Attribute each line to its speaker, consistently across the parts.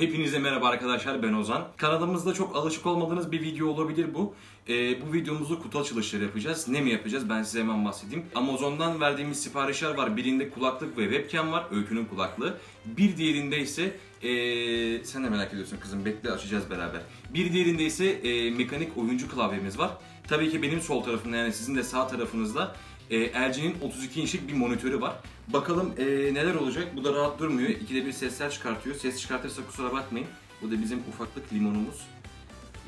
Speaker 1: Hepinize merhaba arkadaşlar ben Ozan. Kanalımızda çok alışık olmadığınız bir video olabilir bu. Ee, bu videomuzda kutu açılışları yapacağız. Ne mi yapacağız ben size hemen bahsedeyim. Amazon'dan verdiğimiz siparişler var. Birinde kulaklık ve webcam var. Öykünün kulaklığı. Bir diğerinde ise ee, sen de merak ediyorsun kızım bekle açacağız beraber. Bir diğerinde ise ee, mekanik oyuncu klavyemiz var. Tabii ki benim sol tarafımda yani sizin de sağ tarafınızda e, LG'nin 32 inçlik bir monitörü var. Bakalım e, neler olacak. Bu da rahat durmuyor. İkide bir sesler çıkartıyor. Ses çıkartırsa kusura bakmayın. Bu da bizim ufaklık limonumuz.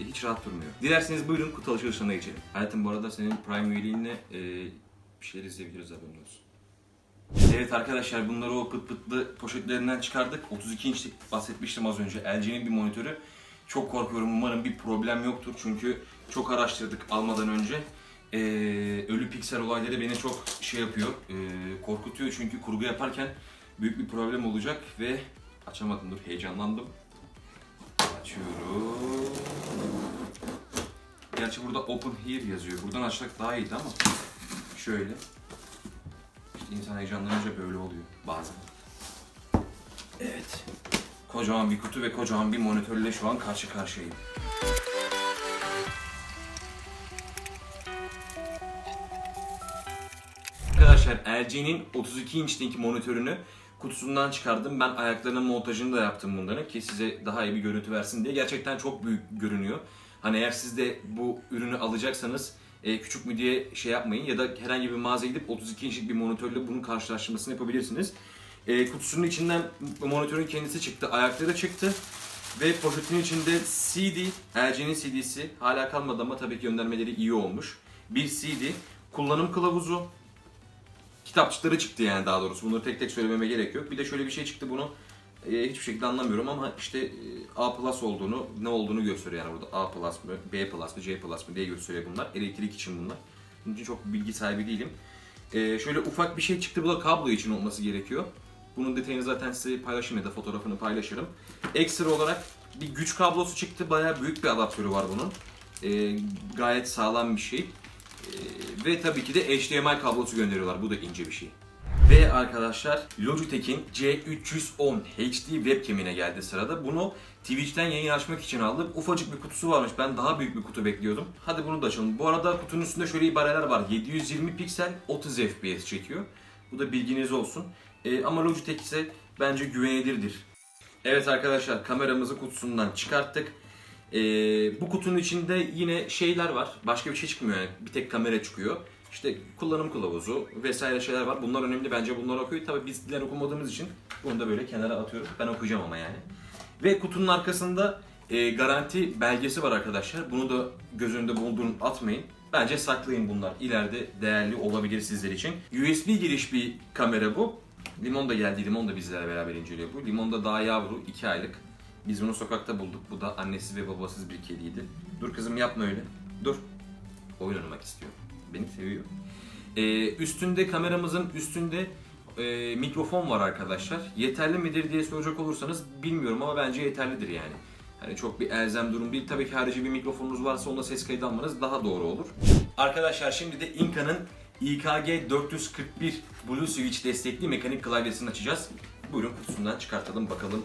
Speaker 1: E, hiç rahat durmuyor. Dilerseniz buyurun kutu alışverişine geçelim. Hayatım bu arada senin Prime üyeliğinle e, bir şeyler izleyebiliriz haberin olsun. Evet arkadaşlar bunları o pıt pıtlı poşetlerinden çıkardık. 32 inçlik bahsetmiştim az önce. LG'nin bir monitörü. Çok korkuyorum umarım bir problem yoktur çünkü çok araştırdık almadan önce. Ee, ölü piksel olayları beni çok şey yapıyor, ee, korkutuyor çünkü kurgu yaparken büyük bir problem olacak ve açamadım dur heyecanlandım. Açıyorum. Gerçi burada open here yazıyor. Buradan açsak daha iyiydi ama şöyle. İşte insan heyecanlanınca böyle oluyor bazen. Evet. Kocaman bir kutu ve kocaman bir monitörle şu an karşı karşıyayım. Arkadaşlar LG'nin 32 inçlik monitörünü kutusundan çıkardım. Ben ayaklarının montajını da yaptım bunların ki size daha iyi bir görüntü versin diye. Gerçekten çok büyük görünüyor. Hani eğer siz de bu ürünü alacaksanız e, küçük mü diye şey yapmayın ya da herhangi bir mağazaya gidip 32 inçlik bir monitörle bunun karşılaştırmasını yapabilirsiniz. E, kutusunun içinden monitörün kendisi çıktı, ayakları çıktı. Ve poşetin içinde CD, LG'nin CD'si hala kalmadı ama tabii ki göndermeleri iyi olmuş. Bir CD, kullanım kılavuzu, kitapçıkları çıktı yani daha doğrusu. Bunları tek tek söylememe gerek yok. Bir de şöyle bir şey çıktı bunu e, hiçbir şekilde anlamıyorum ama işte e, A plus olduğunu, ne olduğunu gösteriyor yani burada. A plus mı, B plus mı, C plus mı diye gösteriyor bunlar. Elektrik için bunlar. Bunun için çok bilgi sahibi değilim. E, şöyle ufak bir şey çıktı. Bu da kablo için olması gerekiyor. Bunun detayını zaten size paylaşırım ya da fotoğrafını paylaşırım. Ekstra olarak bir güç kablosu çıktı. Bayağı büyük bir adaptörü var bunun. E, gayet sağlam bir şey. E, ve tabii ki de HDMI kablosu gönderiyorlar. Bu da ince bir şey. Ve arkadaşlar Logitech'in C310 HD webcam'ine geldi sırada. Bunu Twitch'ten yayın açmak için aldım. Ufacık bir kutusu varmış. Ben daha büyük bir kutu bekliyordum. Hadi bunu da açalım. Bu arada kutunun üstünde şöyle ibareler var. 720 piksel 30 FPS çekiyor. Bu da bilginiz olsun. Ee, ama Logitech ise bence güvenilirdir. Evet arkadaşlar kameramızı kutusundan çıkarttık. Ee, bu kutunun içinde yine şeyler var. Başka bir şey çıkmıyor yani. Bir tek kamera çıkıyor. İşte kullanım kılavuzu vesaire şeyler var. Bunlar önemli bence bunları okuyun. Tabii biz diller okumadığımız için bunu da böyle kenara atıyorum. Ben okuyacağım ama yani. Ve kutunun arkasında e, garanti belgesi var arkadaşlar. Bunu da göz önünde bulundurun atmayın. Bence saklayın bunlar. İleride değerli olabilir sizler için. USB giriş bir kamera bu. Limon da geldi. Limon da bizlerle beraber inceliyor bu. Limon da daha yavru. 2 aylık. Biz bunu sokakta bulduk. Bu da annesi ve babasız bir kediydi. Dur kızım yapma öyle. Dur. Oyun oynamak istiyor. Beni seviyor. Ee, üstünde kameramızın üstünde e, mikrofon var arkadaşlar. Yeterli midir diye soracak olursanız bilmiyorum ama bence yeterlidir yani. Hani çok bir elzem durum değil. Tabii ki harici bir mikrofonunuz varsa onda ses kaydı almanız daha doğru olur. Arkadaşlar şimdi de Inca'nın IKG 441 Blue Switch destekli mekanik klavyesini açacağız. Buyurun kutusundan çıkartalım bakalım.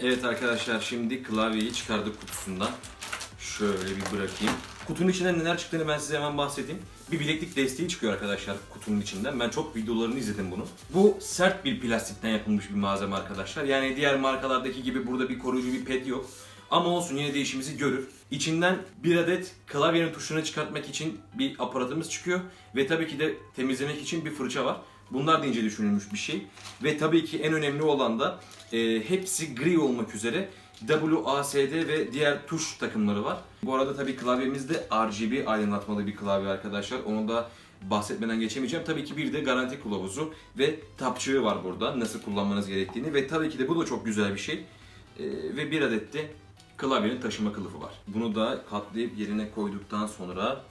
Speaker 1: Evet arkadaşlar şimdi klavyeyi çıkardık kutusundan. Şöyle bir bırakayım. Kutunun içinden neler çıktığını ben size hemen bahsedeyim. Bir bileklik desteği çıkıyor arkadaşlar kutunun içinden. Ben çok videolarını izledim bunu. Bu sert bir plastikten yapılmış bir malzeme arkadaşlar. Yani diğer markalardaki gibi burada bir koruyucu bir pet yok. Ama olsun yine de işimizi görür. İçinden bir adet klavyenin tuşunu çıkartmak için bir aparatımız çıkıyor. Ve tabii ki de temizlemek için bir fırça var. Bunlar da ince düşünülmüş bir şey. Ve tabii ki en önemli olan da e, hepsi gri olmak üzere WASD ve diğer tuş takımları var. Bu arada tabii klavyemiz de RGB aydınlatmalı bir klavye arkadaşlar. Onu da bahsetmeden geçemeyeceğim. Tabii ki bir de garanti kılavuzu ve tapçığı var burada. Nasıl kullanmanız gerektiğini ve tabii ki de bu da çok güzel bir şey. Ee, ve bir adet de klavyenin taşıma kılıfı var. Bunu da katlayıp yerine koyduktan sonra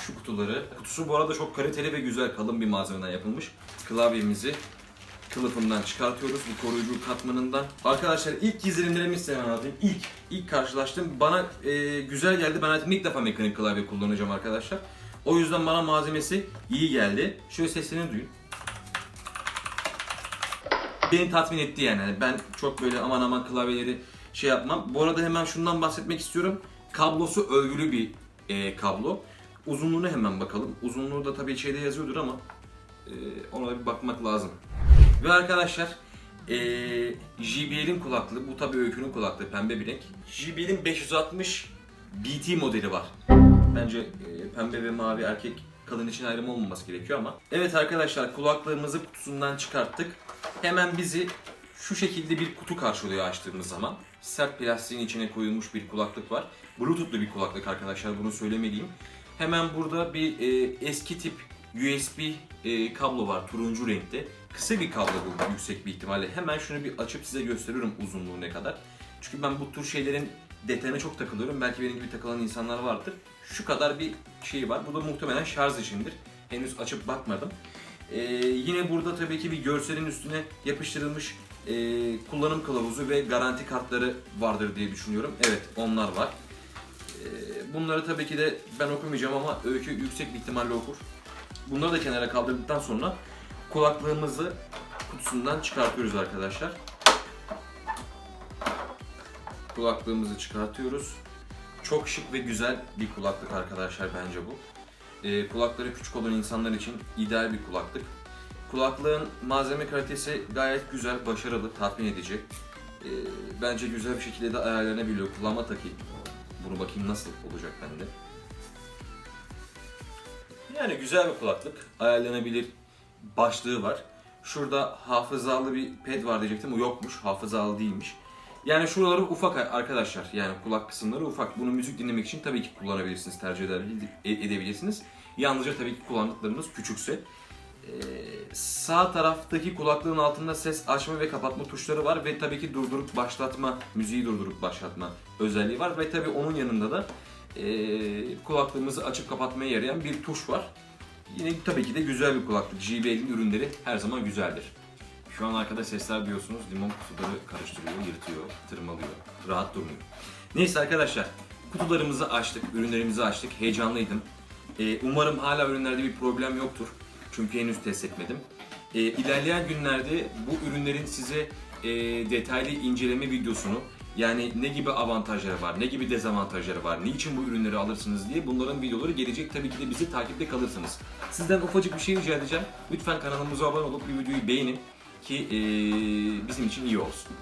Speaker 1: şu kutuları. Kutusu bu arada çok kaliteli ve güzel kalın bir malzemeden yapılmış. Klavyemizi kılıfından çıkartıyoruz bu koruyucu katmanından. Arkadaşlar ilk izlenimlerimi size anlatayım. İlk, ilk karşılaştım. Bana e, güzel geldi. Ben hayatımda ilk defa mekanik klavye kullanacağım arkadaşlar. O yüzden bana malzemesi iyi geldi. Şöyle sesini duyun. beni tatmin etti yani. Yani Ben çok böyle aman aman klavyeleri şey yapmam. Bu arada hemen şundan bahsetmek istiyorum. Kablosu övgülü bir e, kablo. Uzunluğuna hemen bakalım. Uzunluğu da tabii şeyde yazıyordur ama e, ona bir bakmak lazım. Ve arkadaşlar e, JBL'in kulaklığı, bu tabii öykünün kulaklığı pembe bir renk. JBL'in 560 BT modeli var. Bence e, pembe ve mavi erkek kadın için ayrım olmaması gerekiyor ama. Evet arkadaşlar kulaklığımızı kutusundan çıkarttık. Hemen bizi şu şekilde bir kutu karşılıyor açtığımız zaman. Sert plastiğin içine koyulmuş bir kulaklık var. Bluetooth'lu bir kulaklık arkadaşlar bunu söylemeliyim. Hemen burada bir e, eski tip USB e, kablo var turuncu renkte. Kısa bir kablo bu yüksek bir ihtimalle. Hemen şunu bir açıp size gösteriyorum uzunluğu ne kadar. Çünkü ben bu tür şeylerin detayına çok takılıyorum. Belki benim gibi takılan insanlar vardır. Şu kadar bir şey var. Bu da muhtemelen şarj içindir. Henüz açıp bakmadım. Ee, yine burada tabii ki bir görselin üstüne yapıştırılmış e, kullanım kılavuzu ve garanti kartları vardır diye düşünüyorum. Evet onlar var. Ee, bunları tabii ki de ben okumayacağım ama Öykü yüksek bir ihtimalle okur. Bunları da kenara kaldırdıktan sonra kulaklığımızı kutusundan çıkartıyoruz arkadaşlar. Kulaklığımızı çıkartıyoruz. Çok şık ve güzel bir kulaklık arkadaşlar bence bu. Ee, kulakları küçük olan insanlar için ideal bir kulaklık. Kulaklığın malzeme kalitesi gayet güzel, başarılı, tatmin edici. Ee, bence güzel bir şekilde de ayarlanabiliyor. Kulağıma takayım. Bunu bakayım nasıl olacak bende. Yani güzel bir kulaklık. Ayarlanabilir başlığı var. Şurada hafızalı bir pad var diyecektim. O yokmuş. Hafızalı değilmiş. Yani şuraları ufak arkadaşlar. Yani kulak kısımları ufak. Bunu müzik dinlemek için tabii ki kullanabilirsiniz, tercih edebil- e- edebilirsiniz. Yalnızca tabii ki kullandıklarınız küçükse. Ee, sağ taraftaki kulaklığın altında ses açma ve kapatma tuşları var ve tabii ki durdurup başlatma, müziği durdurup başlatma özelliği var ve tabii onun yanında da kulaklığımızı açıp kapatmaya yarayan bir tuş var. Yine tabii ki de güzel bir kulaklık. JBL'in ürünleri her zaman güzeldir. Şu an arkada sesler duyuyorsunuz. Limon kutuları karıştırıyor, yırtıyor, tırmalıyor. Rahat durmuyor. Neyse arkadaşlar, kutularımızı açtık, ürünlerimizi açtık. Heyecanlıydım. Ee, umarım hala ürünlerde bir problem yoktur. Çünkü henüz test etmedim. Ee, ilerleyen günlerde bu ürünlerin size e, detaylı inceleme videosunu yani ne gibi avantajları var, ne gibi dezavantajları var, niçin bu ürünleri alırsınız diye bunların videoları gelecek. Tabii ki de bizi takipte kalırsınız. Sizden ufacık bir şey rica edeceğim. Lütfen kanalımıza abone olup bir videoyu beğenin ki e, bizim için iyi olsun.